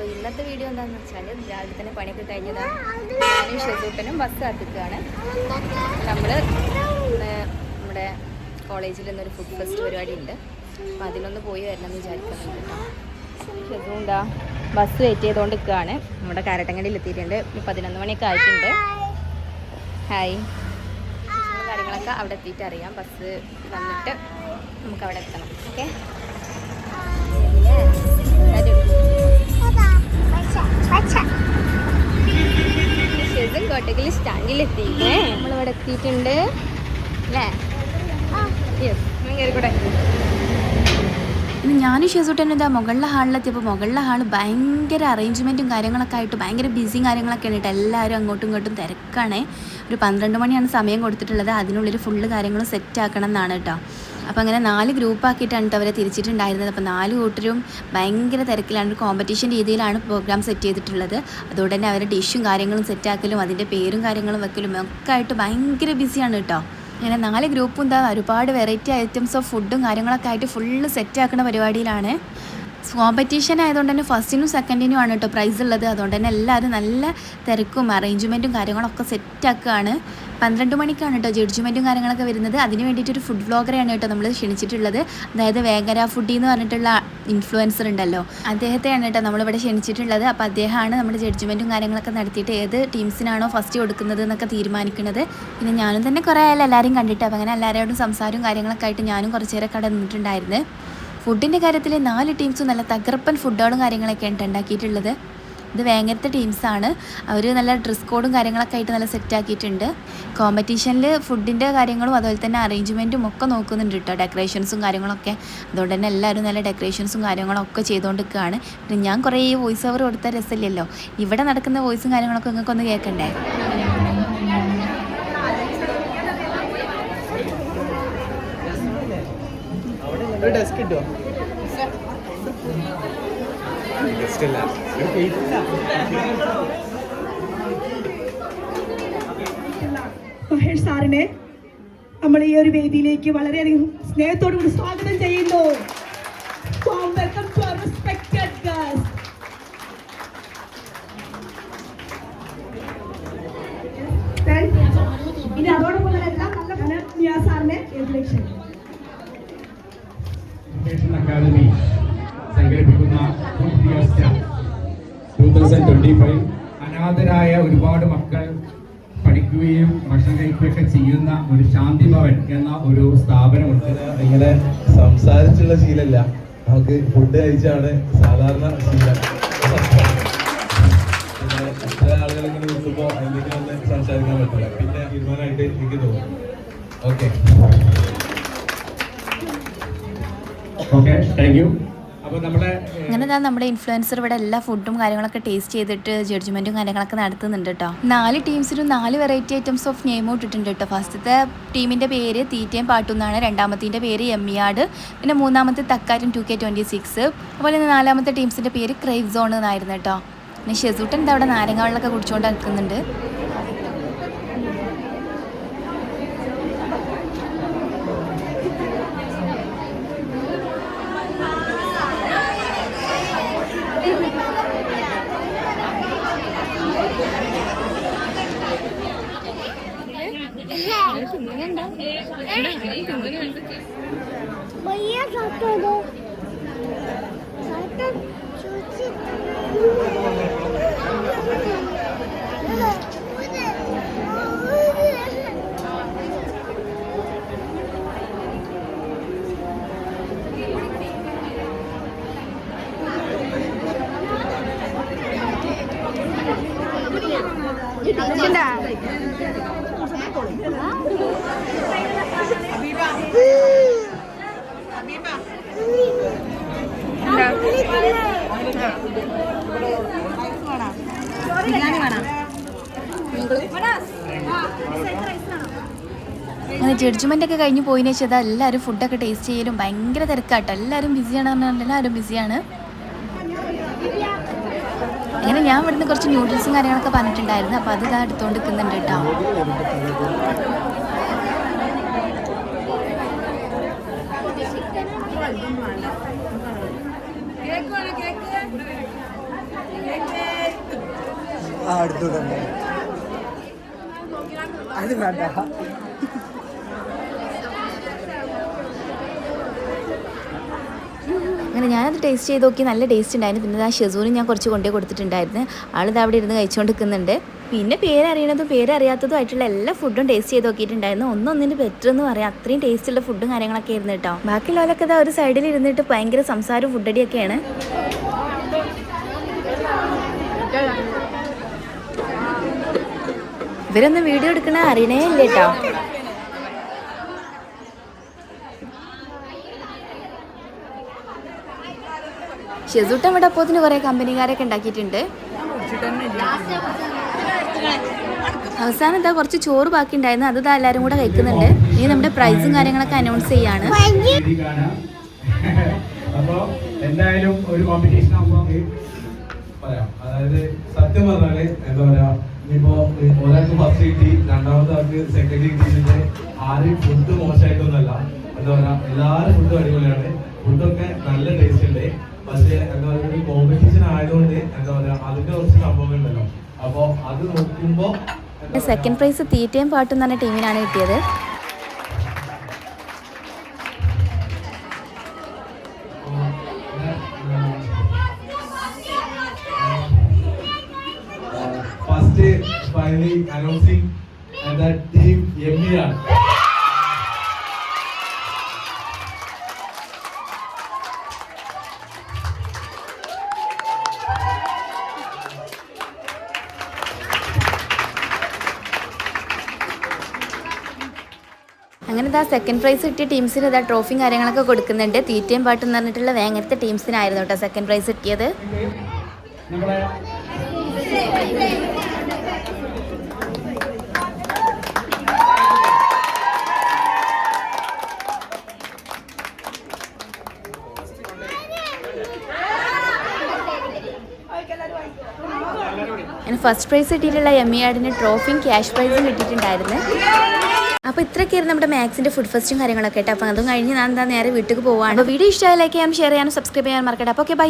അപ്പോൾ ഇന്നത്തെ വീഡിയോ എന്താണെന്ന് വെച്ചാൽ രാവിലെ തന്നെ പണിയൊക്കെ കഴിഞ്ഞതാണ്. ഞാനും ഷെസൂട്ടനും ബസ് കാത്തിക്കുകയാണ് നമ്മൾ നമ്മുടെ കോളേജിൽ നിന്നൊരു ഫുഡ് ഫെസ്റ്റ് പരിപാടി ഉണ്ട്. അപ്പോൾ അതിനൊന്ന് പോയി വരണം എന്ന് വിചാരിക്കുന്നുണ്ട് കേട്ടോ. ബസ് വെയിറ്റ് ചെയ്തുകൊണ്ട് നിൽക്കുകയാണ് നമ്മുടെ കാരട്ടങ്ങടിയിൽ എത്തിയിട്ടുണ്ട്. പതിനൊന്ന് മണിയൊക്കെ ആയിട്ടുണ്ട്. ഹായ് കാര്യങ്ങളൊക്കെ അവിടെ എത്തിയിട്ട് അറിയാം. ബസ് വന്നിട്ട് നമുക്ക് അവിടെ എത്തണം. ഓക്കെ കോട്ടക്കൽ നമ്മൾ നമ്മളിവിടെ എത്തിയിട്ടുണ്ട്. അല്ലേ? യെസ് കയറിക്കൂടെ ഞാനും ഷെസൂട്ടൻ ഇതാ മുകളിലെ ഹാളിലെത്തിയപ്പോൾ മുകളിലെ ഹാൾ ഭയങ്കര അറേഞ്ച്മെന്റും കാര്യങ്ങളൊക്കെ ആയിട്ട് ഭയങ്കര ബിസിയും കാര്യങ്ങളൊക്കെ ആയിട്ട് എല്ലാവരും അങ്ങോട്ടും ഇങ്ങോട്ടും തിരക്കാണേ. ഒരു പന്ത്രണ്ട് മണിയാണ് സമയം കൊടുത്തിട്ടുള്ളത്. അതിനുള്ളിൽ ഫുള്ള് കാര്യങ്ങളും സെറ്റ് ആക്കണം എന്നാണ് കേട്ടോ അപ്പോൾ അങ്ങനെ നാല് ഗ്രൂപ്പ് ആക്കിയിട്ടാണ് കേട്ടോ അവരെ തിരിച്ചിട്ടുണ്ടായിരുന്നത്. അപ്പോൾ നാല് കൂട്ടരും ഭയങ്കര തിരക്കിലാണ്. കോമ്പറ്റീഷൻ രീതിയിലാണ് പ്രോഗ്രാം സെറ്റ് ചെയ്തിട്ടുള്ളത്. അതുകൊണ്ട് തന്നെ അവരുടെ ഡിഷും കാര്യങ്ങളും സെറ്റാക്കലും അതിന്റെ പേരും കാര്യങ്ങളും വെക്കലും ഒക്കെ ആയിട്ട് ഭയങ്കര ബിസിയാണ് കേട്ടോ അങ്ങനെ നാല് ഗ്രൂപ്പും എന്താ ഒരുപാട് വെറൈറ്റി ഐറ്റംസ് ഓഫ് ഫുഡും കാര്യങ്ങളൊക്കെ ആയിട്ട് ഫുള്ള് സെറ്റാക്കുന്ന പരിപാടിയിലാണ്. കോമ്പറ്റീഷൻ ആയതുകൊണ്ട് തന്നെ ഫസ്റ്റിനും സെക്കൻഡിനും ആണ് കേട്ടോ പ്രൈസ് ഉള്ളത്. അതുകൊണ്ട് തന്നെ എല്ലാവരും നല്ല തിരക്കും അറേഞ്ച്മെന്റും കാര്യങ്ങളൊക്കെ സെറ്റാക്കുകയാണ് പന്ത്രണ്ട് മണിക്കാണ് കേട്ടോ ജഡ്ജ്മെന്റും കാര്യങ്ങളൊക്കെ വരുന്നത്. അതിന് വേണ്ടിയിട്ട് ഒരു ഫുഡ് വ്ളോഗറെയാണ് കേട്ടോ നമ്മൾ ക്ഷണിച്ചിട്ടുള്ളത്. അതായത് വേഗര ഫുഡി എന്ന് പറഞ്ഞിട്ടുള്ള ഇൻഫ്ലുവൻസർ ഉണ്ടല്ലോ. അദ്ദേഹത്തെയാണ് കേട്ടോ നമ്മളിവിടെ ക്ഷണിച്ചിട്ടുള്ളത്. അപ്പോൾ അദ്ദേഹമാണ് നമ്മുടെ ജഡ്ജ്മെന്റും കാര്യങ്ങളൊക്കെ നടത്തിയിട്ട് ഏത് ടീംസിനാണോ ഫസ്റ്റ് കൊടുക്കുന്നത് എന്നൊക്കെ തീരുമാനിക്കുന്നത്. പിന്നെ ഞാനും തന്നെ കുറേ ആയാലും എല്ലാവരും കണ്ടിട്ട് അപ്പോൾ അങ്ങനെ എല്ലാവരോടും സംസാരവും കാര്യങ്ങളൊക്കെ ആയിട്ട് ഞാനും കുറച്ച് നേരം നിന്നിട്ടുണ്ടായിരുന്നു. ഫുഡിന്റെ കാര്യത്തിൽ നാല് ടീംസും നല്ല തകർപ്പൻ ഫുഡുകളും കാര്യങ്ങളൊക്കെയാണ് ഉണ്ടാക്കിയിട്ടുള്ളത്. ഇത് വേങ്ങരത്തെ ടീംസാണ് അവർ നല്ല ഡ്രസ് കോഡും കാര്യങ്ങളൊക്കെ ആയിട്ട് നല്ല സെറ്റ് ആക്കിയിട്ടുണ്ട്. കോമ്പറ്റീഷനിൽ ഫുഡിന്റെ കാര്യങ്ങളും അതുപോലെ തന്നെ അറേഞ്ച്മെന്റും ഒക്കെ നോക്കുന്നുണ്ട് കേട്ടോ ഡെക്കറേഷൻസും കാര്യങ്ങളൊക്കെ. അതുകൊണ്ട് തന്നെ എല്ലാവരും നല്ല ഡെക്കറേഷൻസും കാര്യങ്ങളൊക്കെ ഒക്കെ ചെയ്തുകൊണ്ടിരിക്കുകയാണ് പിന്നെ ഞാൻ കുറേ വോയിസ് ഓവർ കൊടുത്ത രസമില്ലല്ലോ. ഇവിടെ നടക്കുന്ന വോയിസും കാര്യങ്ങളൊക്കെ നിങ്ങൾക്കൊന്ന് കേൾക്കണ്ടേ? ഒരു ഡെസ്ക് കിട്ടുമോ അല്ല മഹേഷ് സാറിനെ നമ്മൾ ഈ ഒരു വേദിയിലേക്ക് വളരെയധികം സ്നേഹത്തോടു കൂടി സ്വാഗതം ചെയ്യുന്നു. അക്കാദമി സംഘടിപ്പിക്കുന്ന ടൂ തൗസൻഡ് ഫൈവ് അനാഥരായ ഒരുപാട് മക്കൾ പഠിക്കുകയും ഭക്ഷണം കഴിക്കുകയൊക്കെ ചെയ്യുന്ന ഒരു ശാന്തി ഭവൻ എന്ന ഒരു സ്ഥാപനമുണ്ട്. ഇങ്ങനെ സംസാരിച്ചുള്ള ശീലല്ല. നമുക്ക് ഫുഡ് കഴിച്ചാണ് സാധാരണ ശീലം. പിന്നെ ഇത്ര ആളുകൾ ഇങ്ങനെ നിൽക്കുമ്പോൾ എന്തെങ്കിലും ഒന്ന് സംസാരിക്കാൻ പറ്റില്ല. പിന്നെ തീരുമാനമായിട്ട് എനിക്ക് തോന്നുന്നു ഓക്കെ ഓക്കെ താങ്ക് യു അങ്ങനെ തന്നെ നമ്മുടെ ഇൻഫ്ലുവൻസർ ഇവിടെ എല്ലാ ഫുഡും കാര്യങ്ങളൊക്കെ ടേസ്റ്റ് ചെയ്തിട്ട് ജഡ്ജ്മെന്റും കാര്യങ്ങളൊക്കെ നടത്തുന്നുണ്ട് കേട്ടോ നാല് ടീംസിനും നാല് വെറൈറ്റി ഐറ്റംസ് ഓഫ് നെയിം ഇട്ടിട്ടുണ്ട് കേട്ടോ ഫസ്റ്റത്തെ ടീമിന്റെ പേര് തീറ്റയും പാട്ടും എന്നാണ് രണ്ടാമത്തിന്റെ പേര് എമ്മിയാട് പിന്നെ മൂന്നാമത്തെ തക്കാരും ടു കെ ട്വന്റി സിക്സ് അതുപോലെ തന്നെ നാലാമത്തെ ടീംസിന്റെ പേര് ക്രൈവ് സോൺ എന്നായിരുന്നു കേട്ടോ പിന്നെ ഷെസൂട്ടൻ ഇതവിടെ അവിടെ നാരങ്ങ വെള്ളമൊക്കെ കുടിച്ചുകൊണ്ട് നിൽക്കുന്നുണ്ട് 我也想看的。反正手机 അങ്ങനെ ജഡ്ജ്മെന്റ് ഒക്കെ കഴിഞ്ഞ് പോയതിനു ശേഷം എല്ലാവരും ഫുഡൊക്കെ ടേസ്റ്റ് ചെയ്യലും ഭയങ്കര തിരക്കാട്ടോ. എല്ലാവരും ബിസിയാണ് പറഞ്ഞാൽ എല്ലാവരും ബിസിയാണ് അങ്ങനെ ഞാൻ ഇവിടുന്ന് കുറച്ച് ന്യൂഡിൽസും കാര്യങ്ങളൊക്കെ പറഞ്ഞിട്ടുണ്ടായിരുന്നു. അപ്പോൾ അത് ഇതാ എടുത്തുകൊണ്ട് നിൽക്കുന്നുണ്ട് കേട്ടോ. അത് വേണ്ട. അങ്ങനെ ഞാനത് ടേസ്റ്റ് ചെയ്ത് നോക്കി നല്ല ടേസ്റ്റ് ഉണ്ടായിരുന്നു. പിന്നെ ആ ഷെസൂന് ഞാൻ കുറച്ച് കൊണ്ടേ കൊടുത്തിട്ടുണ്ടായിരുന്നു. ആളിത് അവിടെ ഇരുന്ന് കഴിച്ചുകൊണ്ട് നിൽക്കുന്നുണ്ട് പിന്നെ പേരറിയണതും പേരറിയാത്തതും ആയിട്ടുള്ള എല്ലാ ഫുഡും ടേസ്റ്റ് ചെയ്ത് നോക്കിയിട്ടുണ്ടായിരുന്നു. ഒന്നൊന്നിന് ബെറ്റർ എന്ന് പറയാം. അത്രയും ടേസ്റ്റുള്ള ഫുഡും കാര്യങ്ങളൊക്കെ ആയിരുന്നു കേട്ടോ. ബാക്കിയുള്ളവരൊക്കെ ഇതാ ഒരു സൈഡിൽ ഇരുന്നിട്ട് ഭയങ്കര സംസാരവും ഫുഡടിയൊക്കെയാണ് ഇവരൊന്നും വീഡിയോ എടുക്കണ അറിയണേ ഇല്ല കേട്ടോ. ഷെസൂട്ടൻ ഇവിടെ അപ്പോത്തിന് കുറേ കമ്പനിക്കാരൊക്കെ ഉണ്ടാക്കിയിട്ടുണ്ട്. അവസാനം എന്താ കുറച്ച് ചോറ് ബാക്കി ഉണ്ടായിരുന്നു അത് ഇതാ എല്ലാവരും കൂടെ കഴിക്കുന്നുണ്ട് ഇനി നമ്മുടെ പ്രൈസും കാര്യങ്ങളൊക്കെ അനൗൺസ് ചെയ്യാണ്. അപ്പോൾ എന്തായാലും ഒരു കോമ്പറ്റീഷൻ ആകുമ്പോൾ പറയാം. അതായത് സത്യം പറഞ്ഞാൽ എന്താ പറയാ ഇപ്പോ ഒരാൾക്ക് ഫസ്റ്റ് കിട്ടി രണ്ടാമത്തെ ആൾക്ക് സെക്കൻഡ് കിട്ടിയിട്ട് ആരും ഫുഡ് മോശമായിട്ടൊന്നുമല്ല. എന്താ പറയാ എല്ലാരും ഫുഡും അടിപൊളിയാണ്. ഫുഡൊക്കെ നല്ല ടേസ്റ്റ് ഉണ്ട്. പക്ഷെ എന്താ പറയുക ഒരു കോമ്പറ്റീഷൻ ആയതുകൊണ്ട് എന്താ പറയുക അതിന്റെ കുറച്ച് സംഭവങ്ങൾ ഉണ്ടല്ലോ അപ്പൊ അത് നോക്കുമ്പോ എന്താ സെക്കൻഡ് പ്രൈസ് തീറ്റയും പാട്ടും തന്നെ ടീമിനാണ് കിട്ടിയത് first finally announcing the team M E അങ്ങനെ ഇതാ സെക്കൻഡ് പ്രൈസ് കിട്ടിയ ടീംസിന് ഇതാ ട്രോഫിയും കാര്യങ്ങളൊക്കെ കൊടുക്കുന്നുണ്ട്. തീറ്റയും പാട്ടും എന്ന് പറഞ്ഞിട്ടുള്ള വേങ്ങരത്തെ ടീംസിനായിരുന്നു കേട്ടോ സെക്കൻഡ് പ്രൈസ് കിട്ടിയത്. ഫസ്റ്റ് പ്രൈസ് കിട്ടിയിട്ടുള്ള എം ഇ ആഡിന് ട്രോഫിയും ക്യാഷ് പ്രൈസും കിട്ടിയിട്ടുണ്ടായിരുന്നു. അപ്പോൾ ഇത്രയൊക്കെയായിരുന്നു നമ്മുടെ മാത്സിന്റെ ഫുഡ് ഫെസ്റ്റും കാര്യങ്ങളൊക്കെ കേട്ടോ അതും കഴിഞ്ഞ് ഞാൻ എന്താ നേരെ വീട്ടിലേക്ക് പോവാണ്. വീഡിയോ ഇഷ്ടമായി ലൈക്ക് ചെയ്യാനും ഷെയർ ചെയ്യാനും സബ്സ്ക്രൈബ് ചെയ്യാനും മറക്കട്ടെ അപ്പോൾ ഓക്കെ ബൈ